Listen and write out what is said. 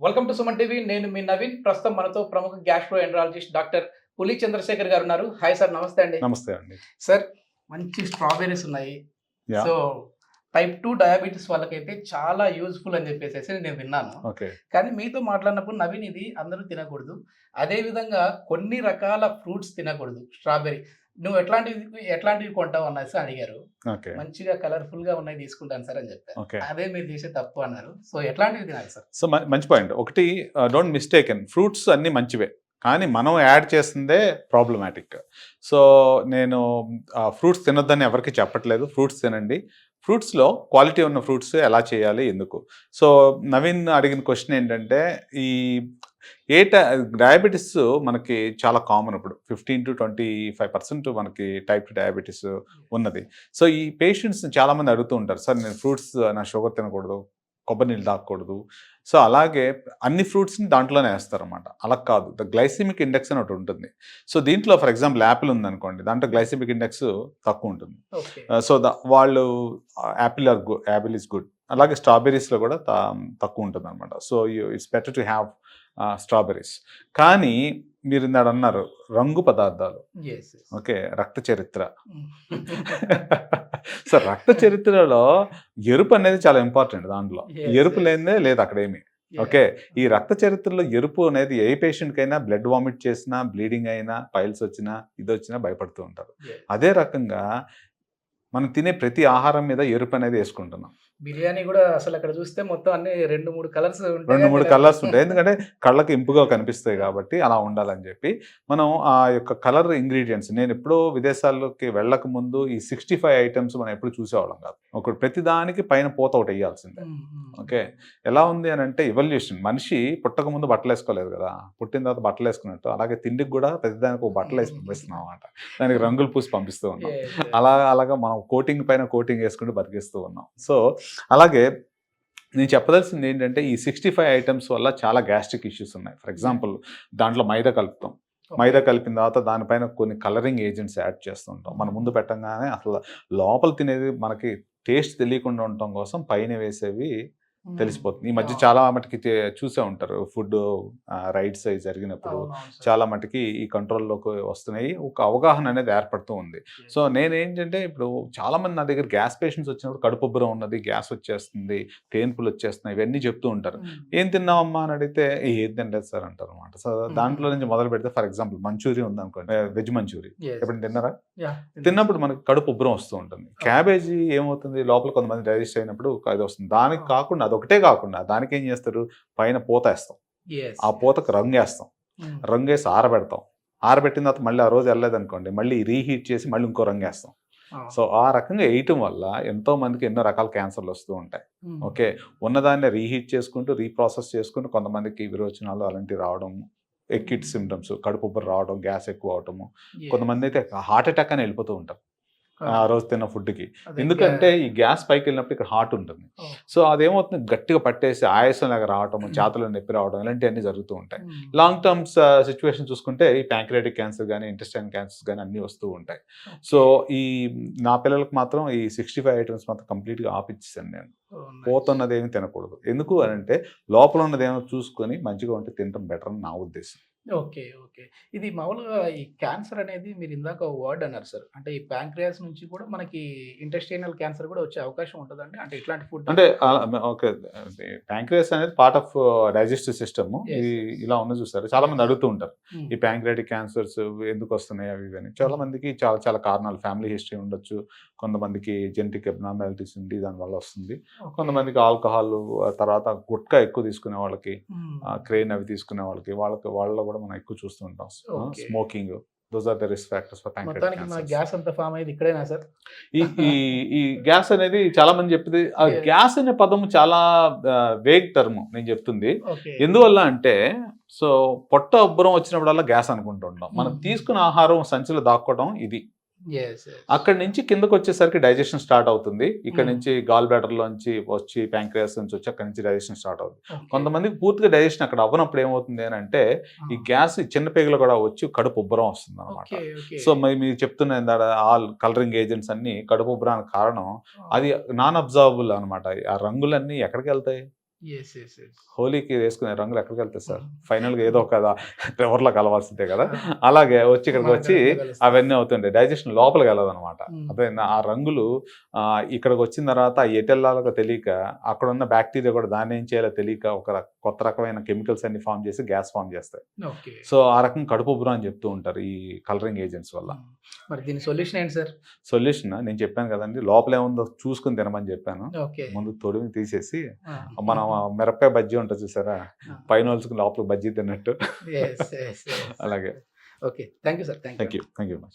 Welcome to Suman TV నేను మీ నవీన్. ప్రస్తుతం మనతో ప్రముఖ గ్యాస్ట్రో ఎండ్రాలజిస్ట్ డాక్టర్ పులి చంద్రశేఖర్ గారు ఉన్నారు. హాయ్ సార్ నమస్తే అండి. నమస్తే అండి. సార్ మంచి స్ట్రాబెర్రీస్ ఉన్నాయి. సో టైప్ టూ డయాబెటీస్ వాళ్ళకైతే చాలా యూజ్ఫుల్ అని చెప్పేసి నేను విన్నాను. కానీ మీతో మాట్లాడినప్పుడు నవీన్ ఇది అందరూ తినకూడదు. అదే విధంగా కొన్ని రకాల ఫ్రూట్స్ తినకూడదు. స్ట్రాబెర్రీ నువ్వు ఎట్లాంటివి ఎట్లాంటివి కొంటావు అనేసి అడిగారు. ఓకే. మంచిగా కలర్ఫుల్గా ఉన్నాయి తీసుకుంటాను సార్ అని చెప్పారు. అదే మీరు చేసే తప్పు అన్నారు. సో ఎట్లాంటివి తినాలి సార్ సో మంచి పాయింట్ ఒకటి డోంట్ మిస్టేకెన్ ఫ్రూట్స్ అన్నీ మంచివే. కానీ మనం యాడ్ చేసిందే ప్రాబ్లమాటిక్ సో నేను ఫ్రూట్స్ తినొద్దని ఎవరికి చెప్పట్లేదు. ఫ్రూట్స్ తినండి. ఫ్రూట్స్లో క్వాలిటీ ఉన్న ఫ్రూట్స్ ఎలా చేయాలి ఎందుకు? సో నవీన్ అడిగిన క్వశ్చన్ ఏంటంటే ఈ ఏ డయాబెటీస్ మనకి చాలా కామన్ ఇప్పుడు. Fifteen to twenty five percent మనకి టైప్ డయాబెటీస్ ఉన్నది. సో ఈ పేషెంట్స్ చాలామంది అడుగుతూ ఉంటారు సార్ నేను ఫ్రూట్స్ నా షుగర్ తినకూడదు కొబ్బరి నీళ్ళు తాగకూడదు. సో అలాగే అన్ని ఫ్రూట్స్ని దాంట్లోనే వేస్తారన్నమాట. అలా కాదు. ద గ్లైసిమిక్ ఇండెక్స్ అని ఒకటి ఉంటుంది. సో దీంట్లో ఫర్ ఎగ్జాంపుల్ యాపిల్ ఉందనుకోండి దాంట్లో గ్లైసిమిక్ ఇండెక్స్ తక్కువ ఉంటుంది. సో ద వాళ్ళు apple are good apple is good. అలాగే స్ట్రాబెర్రీస్లో కూడా తక్కువ ఉంటుంది అనమాట so it's better to have strawberries కానీ మీరు ఇందాడు అన్నారు రంగు పదార్థాలు. ఓకే రక్త చరిత్ర. సో రక్త చరిత్రలో ఎరుపు అనేది చాలా ఇంపార్టెంట్ దాంట్లో. ఎరుపు. లేనిదే లేదు అక్కడేమి. ఓకే ఈ రక్త చరిత్రలో ఎరుపు అనేది ఏ పేషెంట్ కైనా బ్లడ్ వామిట్ చేసినా బ్లీడింగ్ అయినా పైల్స్ వచ్చినా ఇది వచ్చినా భయపడుతూ ఉంటారు. అదే రకంగా మనం తినే ప్రతి ఆహారం మీద ఎరుపు అనేది వేసుకుంటున్నాం. బిర్యానీ కూడా అసలు అక్కడ చూస్తే మొత్తం అన్ని రెండు మూడు కలర్స్ రెండు మూడు కలర్స్ ఉంటాయి. ఎందుకంటే కళ్ళకి ఇంపుగా కనిపిస్తాయి కాబట్టి అలా ఉండాలని చెప్పి మనం ఆ యొక్క కలర్ ఇంగ్రీడియంట్స్ నేను ఎప్పుడో విదేశాల్లోకి వెళ్ళక ముందు ఈ సిక్స్టీ ఫైవ్ ఐటమ్స్ మనం ఎప్పుడు చూసేవాళ్ళం కాదు. ఒక ప్రతి దానికి పైన పూత ఒకటి వేయాల్సిందే. ఓకే? ఎలా ఉంది అని అంటే ఇవల్యూషన్ మనిషి పుట్టక ముందు బట్టలు వేసుకోలేదు కదా. పుట్టిన తర్వాత బట్టలు వేసుకున్నట్టు అలాగే తిండికి కూడా ప్రతిదానికి ఒక బట్టలు వేసి పంపిస్తున్నాం అనమాట దానికి రంగులు పూసి పంపిస్తూ ఉన్నాం. అలా అలాగా మనం కోటింగ్ పైన కోటింగ్ వేసుకుంటూ బతికిస్తూ ఉన్నాం. సో అలాగే నేను చెప్పదలసింది ఏంటంటే ఈ సిక్స్టీ ఫైవ్ ఐటమ్స్ వల్ల చాలా గ్యాస్ట్రిక్ ఇష్యూస్ ఉన్నాయి. ఫర్ ఎగ్జాంపుల్ దాంట్లో మైదా కలుపుతాం. మైదా కలిపిన తర్వాత దానిపైన కొన్ని కలరింగ్ ఏజెంట్స్ యాడ్ చేస్తుంటాం. మన ముందు పెట్టంగానే అసలు లోపల తినేది మనకి టేస్ట్ తెలియకుండా ఉండటం కోసం పైన వేసేవి తెలిసిపోతుంది. ఈ మధ్య చాలా మటుకి చూసే ఉంటారు. ఫుడ్ రైడ్స్ అవి జరిగినప్పుడు చాలా మటుకి ఈ కంట్రోల్లోకి వస్తున్నాయి. ఒక అవగాహన అనేది ఏర్పడుతూ ఉంది. సో నేనేంటంటే ఇప్పుడు చాలా మంది నా దగ్గర గ్యాస్ పేషెంట్స్ వచ్చినప్పుడు కడుపు ఉబ్బరం ఉన్నది గ్యాస్ వచ్చేస్తుంది తేన్పులు వచ్చేస్తున్నాయి ఇవన్నీ చెప్తూ ఉంటారు. ఏం తిన్నావమ్మా? అని అడిగితే "ఏ, ఏం తినలేదు సార్ అంటారు అనమాట సో దాంట్లో నుంచి మొదలు పెడితే ఫర్ ఎగ్జాంపుల్ మంచూరియా ఉంది అనుకోండి వెజ్ మంచూరియా. ఎప్పుడు తిన్నారా? తిన్నప్పుడు మనకి కడుపు ఉబ్బరం వస్తూ ఉంటుంది. క్యాబేజీ ఏమవుతుంది? లోపల కొంతమంది డైజెస్ట్ అయినప్పుడు అది వస్తుంది. దానికి కాకుండా అదొకటే కాకుండా దానికి ఏం చేస్తారు? పైన పూత వేస్తాం. ఆ పూతకు రంగు వేస్తాం. రంగు వేసి ఆరబెడతాం. ఆరబెట్టిన తర్వాత మళ్ళీ ఆ రోజు వెళ్ళలేదు అనుకోండి మళ్ళీ రీహీట్ చేసి మళ్ళీ ఇంకో రంగు వేస్తాం. సో ఆ రకంగా వేయటం వల్ల ఎంతో మందికి ఎన్నో రకాల క్యాన్సర్లు వస్తూ ఉంటాయి. ఓకే? ఉన్నదాన్ని రీహీట్ చేసుకుంటూ రీప్రాసెస్ చేసుకుంటూ కొంతమందికి విరోచనాలు అలాంటివి రావడం ఎక్కిట్ సిమ్టమ్స్ కడుపు ఉబ్బరం రావడం గ్యాస్ ఎక్కువ అవటము. కొంతమంది అయితే హార్ట్ అటాక్ అని వెళ్ళిపోతూ ఉంటారు. ఆ. రోజు తిన్న ఫుడ్కి. ఎందుకంటే ఈ గ్యాస్ పైకి వెళ్ళినప్పుడు ఇక్కడ హార్ట్ ఉంటుంది. సో అదేమవుతుంది? గట్టిగా పట్టేసి ఆయాసం లాగా రావటం చేతుల్లో నొప్పి రావడం ఇలాంటివన్నీ జరుగుతూ ఉంటాయి. లాంగ్ టర్మ్స్ సిచ్యువేషన్ చూసుకుంటే ఈ ప్యాంక్రియాటిక్ క్యాన్సర్ కానీ ఇంటెస్టైన్ క్యాన్సర్స్ కానీ అన్నీ వస్తూ ఉంటాయి. సో ఈ నా పిల్లలకు మాత్రం ఈ సిక్స్టీ ఫైవ్ ఐటమ్స్ మాత్రం కంప్లీట్గా ఆపిచ్చేసాను నేను. పోతున్నది ఏమి తినకూడదు. ఎందుకు అని అంటే లోపల ఉన్నది ఏమో చూసుకొని మంచిగా ఉంటే తినడం బెటర్ అని నా ఉద్దేశం. ఓకే. ఓకే. ఇది మామూలుగా ఈ క్యాన్సర్ అనేది మీరు ఇందాక వర్డ్ అన్నారు సార్. అంటే ఈ ప్యాంక్రియాస్ నుంచి కూడా మనకి ఇంటెస్టైనల్ క్యాన్సర్ కూడా వచ్చే అవకాశం ఉంటుందండి. అంటే ఇట్లాంటి ఫుడ్ అంటే ఓకే. ప్యాంక్రియాస్ అనేది పార్ట్ ఆఫ్ డైజెస్టివ్ సిస్టమ్. ఇది. ఇలా ఉన్న చూసారు? చాలా మంది అడుగుతూ ఉంటారు. ఈ ప్యాంక్రియాటిక్ క్యాన్సర్స్ ఎందుకు వస్తున్నాయి అవి ఇవి అని. చాలా మందికి చాలా చాలా కారణాలు. ఫ్యామిలీ హిస్టరీ ఉండొచ్చు. కొంతమందికి జెనెటిక్ అబ్నార్మాలిటీస్ ఉండి దానివల్ల వస్తుంది. కొంతమందికి ఆల్కహాల్ తర్వాత గుట్కా ఎక్కువ తీసుకునే వాళ్ళకి క్రెయిన్ అవి తీసుకునే వాళ్ళకి వాళ్ళకి వాళ్ళలో కూడా మనం ఎక్కువ చూస్తూ ఉంటాం. Smoking those are the risk factors for మొత్తానికి మన గ్యాస్ అంత ఫామ్ అయ్యేది ఇక్కడేనా సార్? ఈ ఈ ఈ గ్యాస్ అనేది చాలా మంది చెప్తుంది ఆ. గ్యాస్ అనే పదం చాలా వేగ్ టర్మ్ నేను చెప్తుంది. ఎందువల్ల అంటే సో పొట్ట ఉబ్బరం వచ్చినప్పుడల్లా గ్యాస్ అనుకుంటుంటాం మనం Hmm. తీసుకున్న ఆహారం సంచిలో దాక్కోవడం ఇది. అక్కడి నుంచి కిందకు వచ్చేసరికి డైజెషన్ స్టార్ట్ అవుతుంది. ఇక్కడ Hmm. నుంచి గాల్ బ్లాడర్ లోంచి వచ్చి ప్యాంక్రియాస్ నుంచి వచ్చి అక్కడి నుంచి డైజెషన్ స్టార్ట్ అవుతుంది. కొంతమందికి పూర్తిగా డైజెషన్ అక్కడ అవ్వనప్పుడు ఏమవుతుంది అని అంటే ఈ గ్యాస్ ఈ చిన్న పేగులు కూడా వచ్చి కడుపు ఉబ్బరం వస్తుంది అనమాట సో మరి మీరు చెప్తున్న ఆల్ కలరింగ్ ఏజెంట్స్ అన్ని కడుపు ఉబ్బరానికి కారణం. అది నాన్ అబ్జర్వబుల్ అనమాట ఆ రంగులన్నీ ఎక్కడికి వెళ్తాయి? హోలీకి వేసుకునే రంగులు ఎక్కడికి వెళ్తాయి సార్? ఫైనల్గా ఏదో ఒక రివర్లో కలవాల్సిందే కదా? అలాగే వచ్చి ఇక్కడికి వచ్చి అవన్నీ అవుతుంటాయి డైజెషన్ లోపలికి వెళ్ళదన్నమాట. అదే ఆ రంగులు ఇక్కడికి వచ్చిన తర్వాత ఎటు వెళ్ళాలో తెలియక అక్కడ ఉన్న బ్యాక్టీరియా కూడా దాన్ని ఏం చేయాలో తెలియక ఒక కొత్త రకమైన కెమికల్స్ అన్ని ఫామ్ చేసి గ్యాస్ ఫామ్ చేస్తాయి. సో ఆ రకం కడుపు ఉబ్బరం అని చెప్తూ ఉంటారు ఈ కలరింగ్ ఏజెంట్స్ వల్ల. మరి దీని సొల్యూషన్ ఏంటి సార్? సొల్యూషన్ నేను చెప్పాను కదండి లోపల ఏముందో చూసుకుని తినమని చెప్పాను. ముందు తొడిమి తీసేసి మనం మిరపకాయ బజ్జీ ఉంటుంది చూసారా? పైన లోపల బజ్జీ తిన్నట్టు. అలాగే. Okay thank you sir thank you thank you much